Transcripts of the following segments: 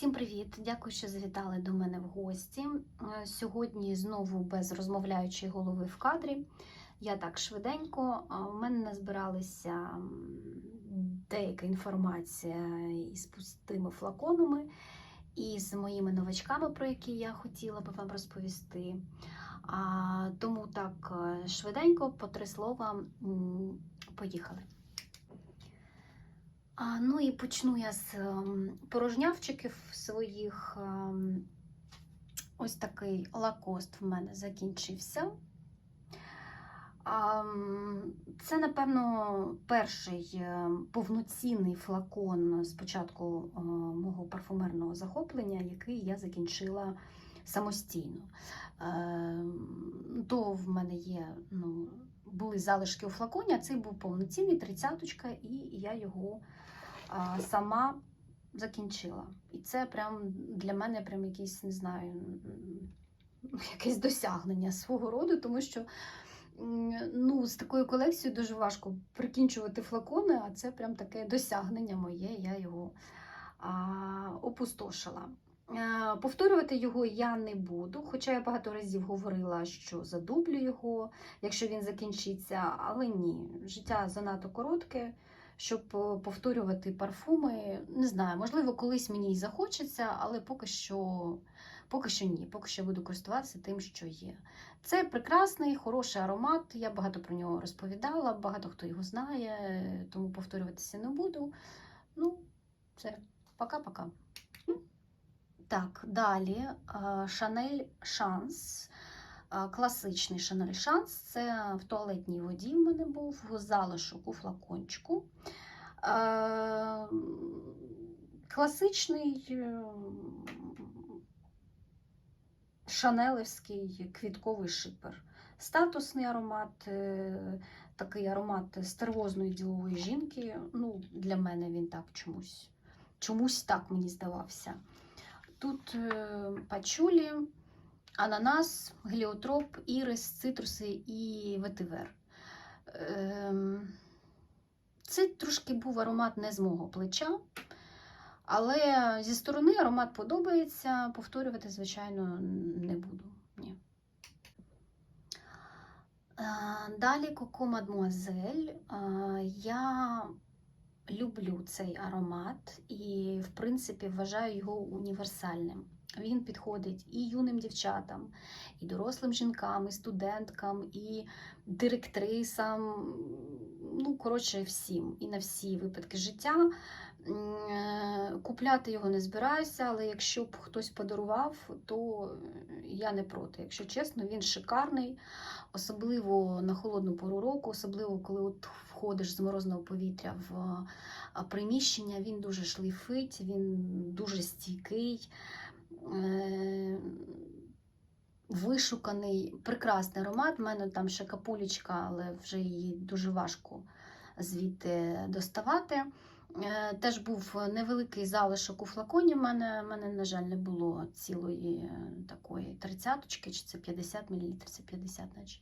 Всім привіт! Дякую, що завітали до мене в гості. Е, Сьогодні знову без розмовляючої голови в кадрі. Я так швиденько. У мене назбиралася деяка інформація із пустими флаконами і з моїми новачками, про які я хотіла би вам розповісти. Тому так е, швиденько, по три слова, поїхали. А, ну і почну я з ем, порожнявчиків своїх. Ем, ось такий лакост в мене закінчився. Це, напевно, перший повноцінний флакон з початку е, мого парфумерного захоплення, який я закінчила самостійно. То в мене є ну, були залишки у флаконі, а цей був повноцінний, тридцяточка, і я його сама закінчила. І це прям для мене прям якийсь, не знаю, якесь досягнення свого роду, тому що ну, з такою колекцією дуже важко прикінчувати флакони, а це прям таке досягнення моє, я його а, опустошила. Е, Повторювати його я не буду, хоча я багато разів говорила, що задублю його, якщо він закінчиться, але ні, життя занадто коротке щоб е, повторювати парфуми. Не знаю, можливо, колись мені й захочеться, але поки що, поки що ні. Поки що буду користуватися тим, що є. Це прекрасний, хороший аромат. Я багато про нього розповідала, багато хто його знає, тому повторюватися не буду. Ну, це пока-пока. Так, далі Шанель Шанс. Класичний Шанель Шанс. Це в туалетній воді в мене був залишок у флакончику. Класичний е, шанелевський квітковий шипер. Статусний аромат, е, такий аромат стервозної ділової жінки. Ну, Для мене він так чомусь. Чомусь так мені здавався. Тут е, пачулі, ананас, геліотроп, ірис, цитруси і ветивер. Ем, Це трошки був аромат не з мого плеча, але зі сторони аромат подобається. Повторювати, звичайно, не буду. Ні. Е, Далі Коко Мадмуазель. Е, Я люблю цей аромат і, в принципі, вважаю його універсальним. Він підходить і юним дівчатам, і дорослим жінкам, і студенткам, і директрисам. Ну, коротше, всім і на всі випадки життя. Е, Купляти його не збираюся, але якщо б хтось подарував, то я не проти. Якщо чесно, він шикарний, особливо на холодну пору року, особливо коли от входиш з морозного повітря в приміщення, він дуже шлейфить, він дуже стійкий. Е, Вишуканий, прекрасний аромат. У мене там ще капулечка, але вже її дуже важко звідти доставати. Е, Теж був невеликий залишок у флаконі. У мене, мене, на жаль, не було цілої е, такої тридцяточки, чи це 50 мл, це 50, наче.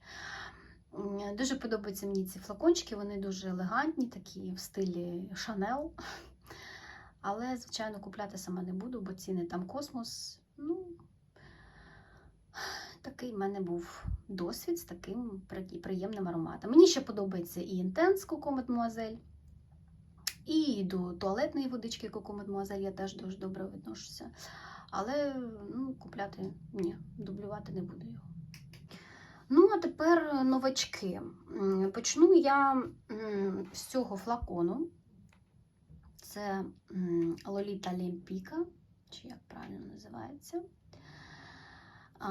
Дуже подобаються мені ці флакончики, вони дуже елегантні, такі в стилі Шанел. Але, звичайно, купляти сама не буду, бо ціни там космос. Ну, такий в мене був досвід з таким приємним ароматом. Мені ще подобається і інтенс Коко Мадмуазель, і до туалетної водички Коко Мадмуазель я теж дуже добре відношуся. Але ну, купляти ні, дублювати не буду його. Ну, а тепер новачки. Почну я з цього флакону. Це Лоліта Лемпіка, чи як правильно називається.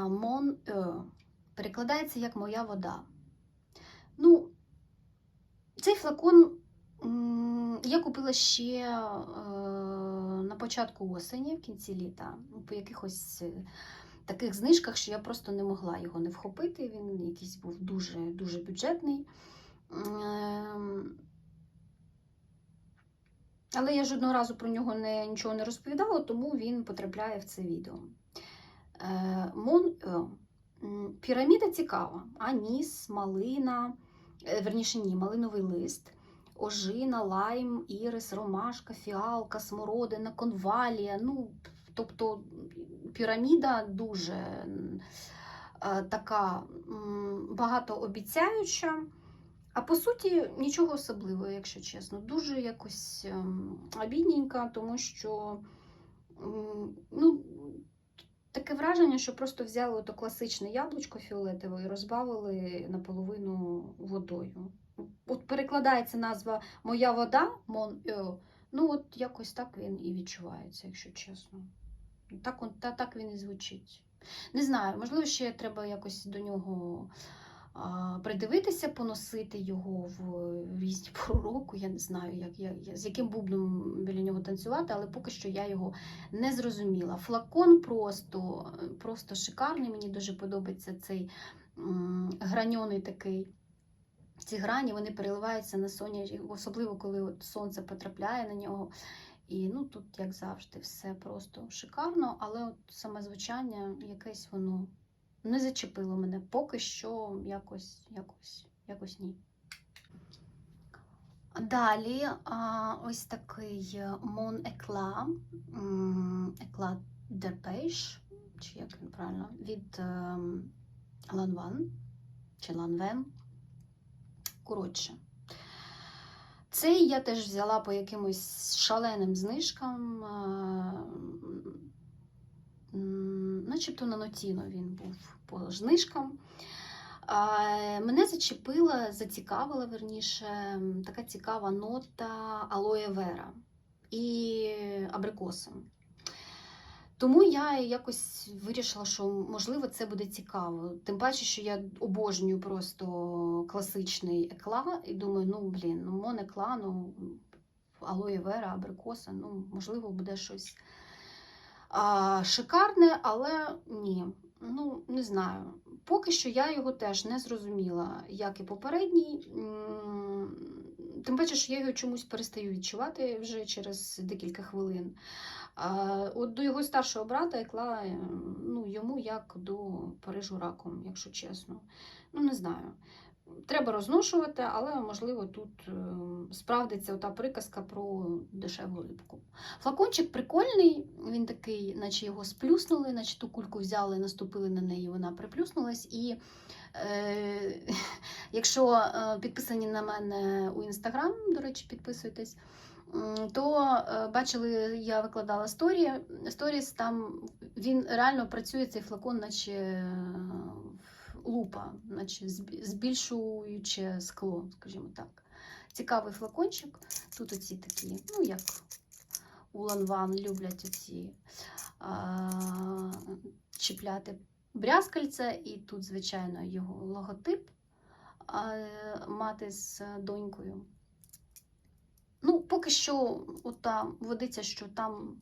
Мон Е. Перекладається як моя вода. Ну, цей флакон я купила ще е, на початку осені, в кінці літа, по якихось е, таких знижках, що я просто не могла його не вхопити. Він якийсь був дуже, дуже бюджетний. Але я жодного разу про нього не, нічого не розповідала, тому він потрапляє в це відео. Е, Мон Е. Піраміда цікава. Аніс, малина, е, верніше ні, малиновий лист, ожина, лайм, ірис, ромашка, фіалка, смородина, конвалія. Ну, Тобто піраміда дуже е, така багатообіцяюча. А по суті, нічого особливого, якщо чесно. Дуже якось ем, обідненька, тому що ну, таке враження, що просто взяли ото класичне яблучко фіолетове і розбавили наполовину водою. От перекладається назва Моя вода Мон Ео. Ну, от якось так він і відчувається, якщо чесно. Так, он, та, так він і звучить. Не знаю, можливо, ще треба якось до нього придивитися, поносити його в різні пору року. Я не знаю, як, я, з яким бубном біля нього танцювати, але поки що я його не зрозуміла. Флакон просто, просто шикарний. Мені дуже подобається цей граньоний такий. Ці грані вони переливаються на сонячні, особливо коли от сонце потрапляє на нього. І ну тут, як завжди, все просто шикарно, але от саме звучання якесь воно не зачепило мене. Поки що якось, якось, якось ні. Далі ось такий Mon Eclat, м, Eclat d'Arpège, чи як він правильно, від ем, Lanvin, чи Lanvin. Коротше. Цей я теж взяла по якимось шаленим знижкам. Начебто на Нотіно він був по знижкам. Мене зачепила, зацікавила верніше, така цікава нота алоє вера і абрикоси. Тому я якось вирішила, що можливо це буде цікаво. Тим паче, що я обожнюю просто класичний екла, і думаю, ну блін, ну мон екла, ну алоє вера, абрикоса, ну можливо, буде щось а, шикарне, але ні. Ну, не знаю. Поки що я його теж не зрозуміла, як і попередній. Тим паче, що я його чомусь перестаю відчувати вже через декілька хвилин. А от до його старшого брата Екла, е, ну, йому як до Парижу раком, якщо чесно. Ну, не знаю. Треба розношувати, але можливо тут е, справдиться ота приказка про дешеву рибку. Флакончик прикольний, він такий, наче його сплюснули, наче ту кульку взяли, наступили на неї, вона приплюснулась. І е, якщо е, підписані на мене у інстаграм, до речі, підписуйтесь. То е, бачили, я викладала сторі. Сторіс там він реально працює цей флакон, наче е, лупа, наче збільшуюче скло, скажімо так. Цікавий флакончик. Тут оці такі, ну як у Ланван люблять оці а, чіпляти брязкальця, і тут, звичайно, його логотип а, мати з донькою. Ну, поки що, ота водиця, що там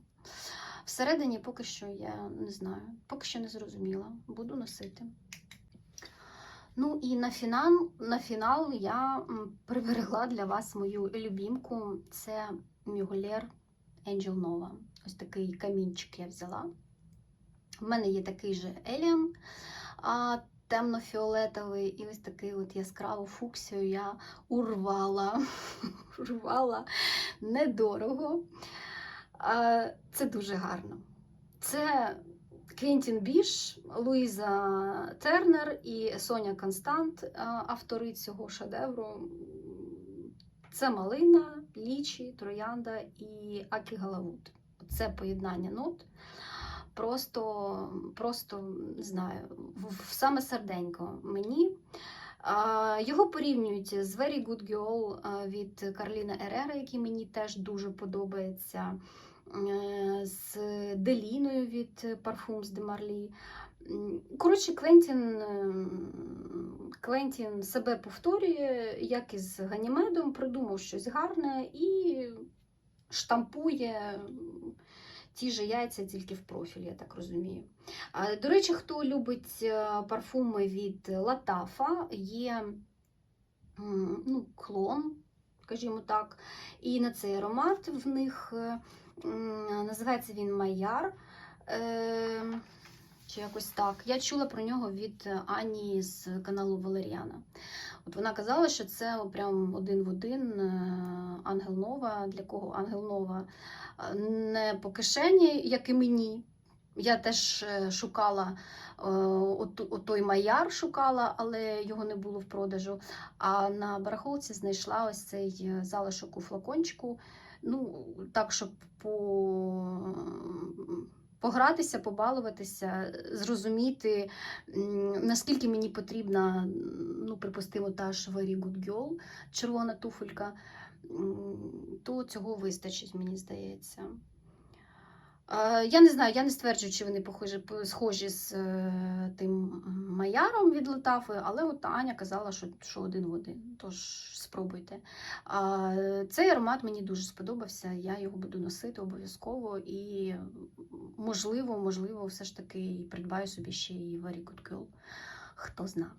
всередині, поки що я не знаю, поки що не зрозуміла. Буду носити. Ну і на фінал, на фінал я приберегла для вас мою любімку. Це Мюглер Angel Nova. Ось такий камінчик я взяла. У мене є такий же Alien, темно-фіолетовий, і ось такий от яскраву фуксію я урвала. урвала недорого. Це дуже гарно. Це Квентін Біш, Луїза Тернер і Соня Констант, автори цього шедевру. Це малина, лічі, троянда і Акі Галавуд. Це поєднання нот. Просто, просто не знаю, в, саме серденько мені. Його порівнюють з Very Good Girl від Карліна Ерера, який мені теж дуже подобається. Е, З Деліною від Parfums de Marly. Коротше, Квентін, ем, Квентін себе повторює, як і з Ганімедом, придумав щось гарне і штампує ті ж яйця тільки в профіль, я так розумію. До речі, хто любить е, парфуми від Латафа, є ну, клон, скажімо так. І на цей аромат в них е, називається він Майяр. Е, Чи якось так. Я чула про нього від Ані з каналу Валеріана. От вона казала, що це прям один в один е, Ангел Нова. Для кого Ангел Нова е, не по кишені, як і мені. Я теж шукала от, той маяр, шукала, але його не було в продажу. А на барахолці знайшла ось цей залишок у флакончику. Ну, так, щоб по... погратися, побалуватися, зрозуміти, наскільки мені потрібна, ну, припустимо, та ж Very Good Girl, червона туфелька, то цього вистачить, мені здається. Е, Я не знаю, я не стверджую, чи вони похожі, схожі з е, тим маяром від Летафи, але от Аня казала, що, що один в один. Тож спробуйте. Цей аромат мені дуже сподобався. Я його буду носити обов'язково і, можливо, можливо, все ж таки придбаю собі ще і Very Good Girl. Хто зна.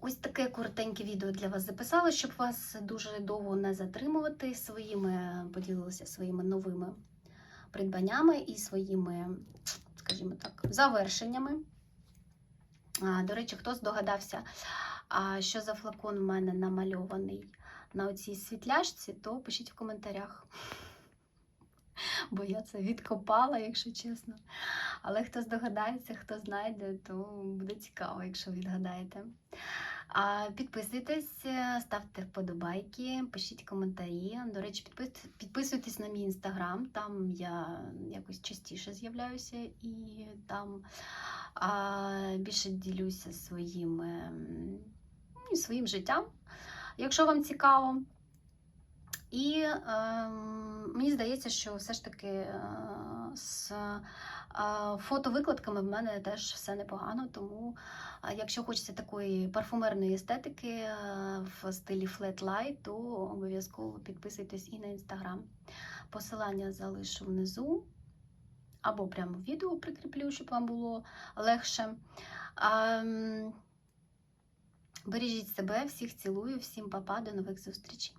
Ось таке коротеньке відео для вас записала, щоб вас дуже довго не затримувати своїми, поділилася своїми новими придбаннями і своїми, скажімо так, завершеннями. До речі, хто здогадався, що за флакон в мене намальований на оцій світляшці, то пишіть в коментарях. Бо я це відкопала, якщо чесно. Але хто здогадається, хто знайде, то буде цікаво, якщо відгадаєте. Підписуйтесь, е, ставте вподобайки, пишіть коментарі. До речі, підписуйтесь на мій інстаграм, там я якось частіше з'являюся і там більше ділюся своїм, ем, ну, своїм життям, якщо вам цікаво. І ем, мені здається, що все ж таки е, з е, фотовикладками в мене теж все непогано. Тому, якщо хочеться такої парфумерної естетики е, в стилі Flat Light, то обов'язково підписуйтесь і на інстаграм. Посилання залишу внизу. Або прямо відео прикріплю, щоб вам було легше. Бережіть себе, всіх цілую, всім па-па, до нових зустрічей.